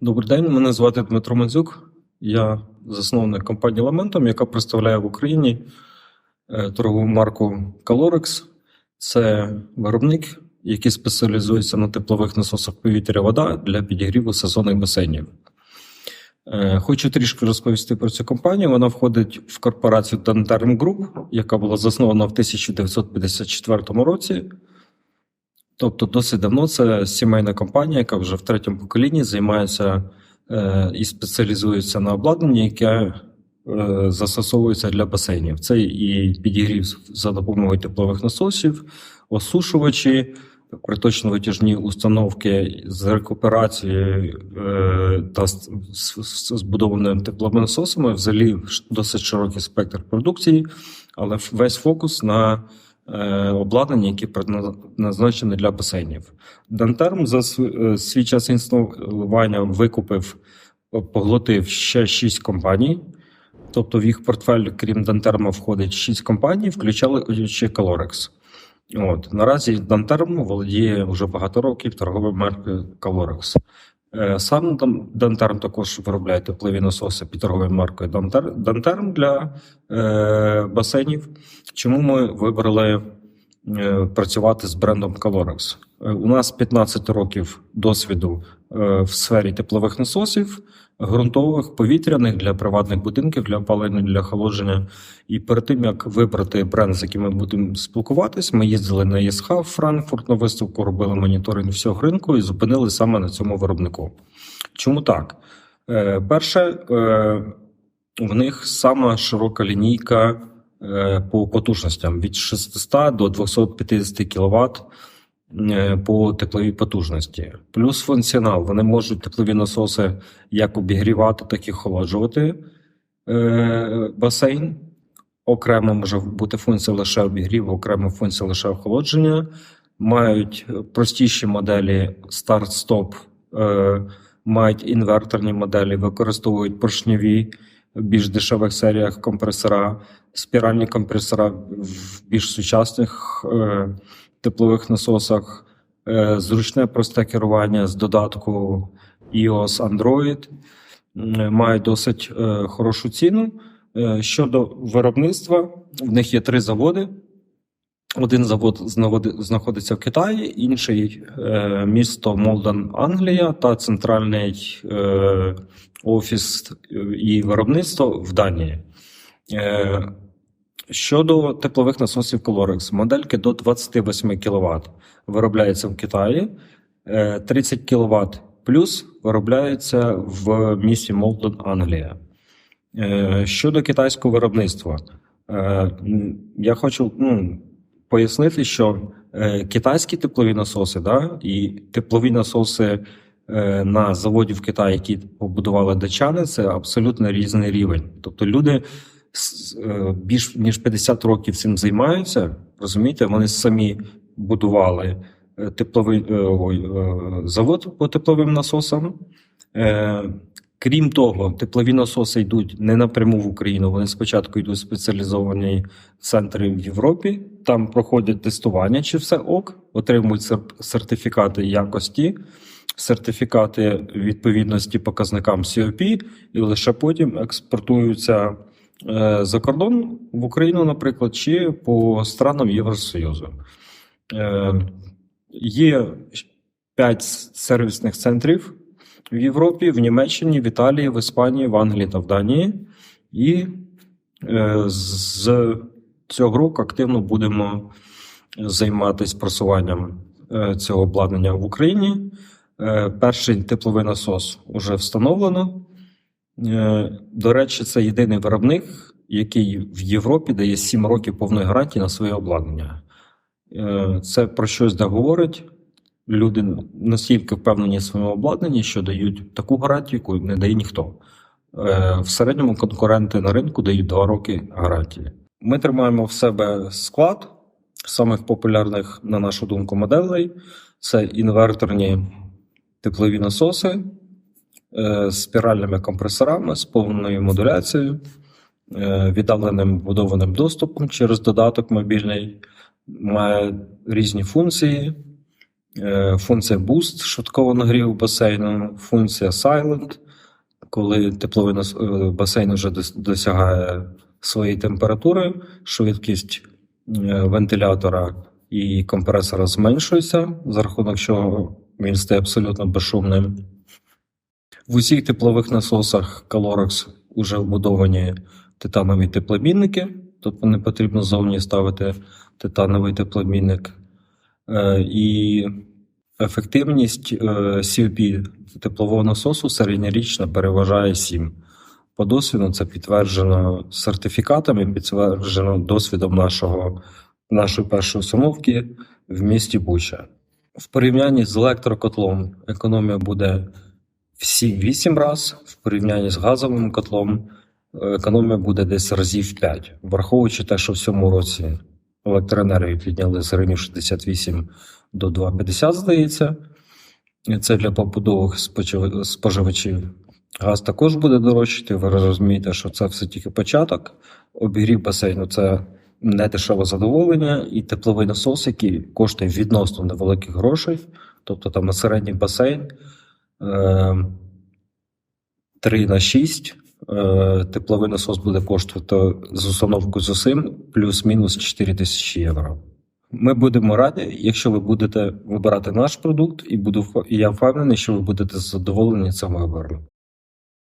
Добрий день, мене звати Дмитро Мандзюк. Я засновник компанії Ламентом, яка представляє в Україні е, торгову марку Calorex. Це виробник, який спеціалізується на теплових насосах повітря вода для підігріву сезонних басейнів. Е, Хочу трішки розповісти про цю компанію. Вона входить в корпорацію Danterm Group, яка була заснована в 1954 році. Тобто, досить давно це сімейна компанія, яка вже в третьому поколінні займається е, і спеціалізується на обладнанні, яке е, застосовується для басейнів. Це і підігрів за допомогою теплових насосів, осушувачі, приточно-витяжні установки з рекуперацією е, та з, з, з збудованими тепловими насосами. Взагалі досить широкий спектр продукції, але весь фокус на обладнання, які предназначені для басейнів. Дантерм за е, свій час існування викупив, поглотив ще шість компаній. Тобто в їх портфель, крім Дантерма, входить шість компаній, включаючи Calorex. От наразі Дантерм володіє вже багато років торговою маркою Calorex. Е, Сам Дан- Дантерм також виробляє теплові насоси під торговою маркою Дантер- Дантерм для е, басейнів. Чому ми вибрали е, працювати з брендом Calorex? У нас 15 років досвіду в сфері теплових насосів, ґрунтових, повітряних для приватних будинків, для опалення, для охолодження. І перед тим як вибрати бренд, з яким ми будемо спілкуватись, ми їздили на ЄСХ в Франкфурт на виставку, робили моніторинг всього ринку і зупинили саме на цьому виробнику. Чому так? Е, Перше, е, в них сама широка лінійка е, по потужностям від 600 до 250 кВт е, по тепловій потужності. Плюс функціонал. Вони можуть теплові насоси як обігрівати, так і охолоджувати е, басейн. Окремо може бути функція лише обігріву, окремо функція лише охолодження. Мають простіші моделі старт-стоп, е, мають інверторні моделі, використовують поршневі в більш дешевих серіях компресора, спіральні компресора в більш сучасних е, теплових насосах, е, зручне просте керування з додатку iOS Android, М, мають досить е, хорошу ціну. Е, Щодо виробництва, в них є три заводи. Один завод знаходиться в Китаї, інший місто Молден, Англія та центральний офіс і виробництво в Данії. Е, щодо теплових насосів Calorex, модельки до 28 кВт виробляються в Китаї, е, 30 кВт плюс виробляється в місті Молден, Англія. Е, Щодо китайського виробництва, е, я хочу ну, пояснити, що е, китайські теплові насоси да, і теплові насоси е, на заводі в Китаї, які побудували датчани, це абсолютно різний рівень. Тобто люди е, більш ніж 50 років цим займаються, розумієте, вони самі будували е, тепловий е, е, завод по тепловим насосам. Е, Крім того, теплові насоси йдуть не напряму в Україну. Вони спочатку йдуть в спеціалізовані центри в Європі. Там проходять тестування, чи все ок, отримують сер- сертифікати якості, сертифікати відповідності показникам COP, і лише потім експортуються е, за кордон в Україну, наприклад, чи по странам Євросоюзу. Е, Є п'ять сервісних центрів в Європі, в Німеччині, в Італії, в Іспанії, в Англії та в Данії. І е, з цього року активно будемо займатися просуванням е, цього обладнання в Україні. Е, перший тепловий насос вже встановлено. Е, до речі, це єдиний виробник, який в Європі дає 7 років повної гарантії на своє обладнання. Е, Це про щось де говорить. Люди настільки впевнені в своєму обладнанні, що дають таку гарантію, яку не дає ніхто. Е, В середньому конкуренти на ринку дають 2 роки гарантії. Ми тримаємо в себе склад самих популярних, на нашу думку, моделей: це інверторні теплові насоси спіральними компресорами, з повною модуляцією, е, віддаленим вбудованим доступом через додаток мобільний, має різні функції. Е, Функція Boost швидкого нагріву басейну, функція Silent, коли тепловий е, басейн вже досягає своєї температури, швидкість е, вентилятора і компресора зменшується, за рахунок чого він стає абсолютно безшумним. В усіх теплових насосах Calorox вже вбудовані титанові тепломінники, тобто не потрібно зовні ставити титановий тепломінник. Е, І ефективність е, COP теплового насосу середньорічно переважає 7. По досвіду це підтверджено сертифікатами, підтверджено досвідом нашого, нашої першої установки в місті Буча. В порівнянні з електрокотлом економія буде в 7-8 раз, в порівнянні з газовим котлом е, економія буде десь разів 5, враховуючи те, що в цьому році електроенергію підняли з гривень 68 до 2,50, здається. Це для побудових споживачів. Газ також буде дорожчати. Ви розумієте, що це все тільки початок. Обігрів басейну це не дешеве задоволення, і тепловий насос, який коштує відносно невеликих грошей, тобто там середній басейн 3 на 6. е, Тепловий насос буде коштувати з установкою з усім плюс-мінус 4 тисячі євро. Ми будемо раді, якщо ви будете вибирати наш продукт, і буду і я впевнений, що ви будете задоволені цим вибором.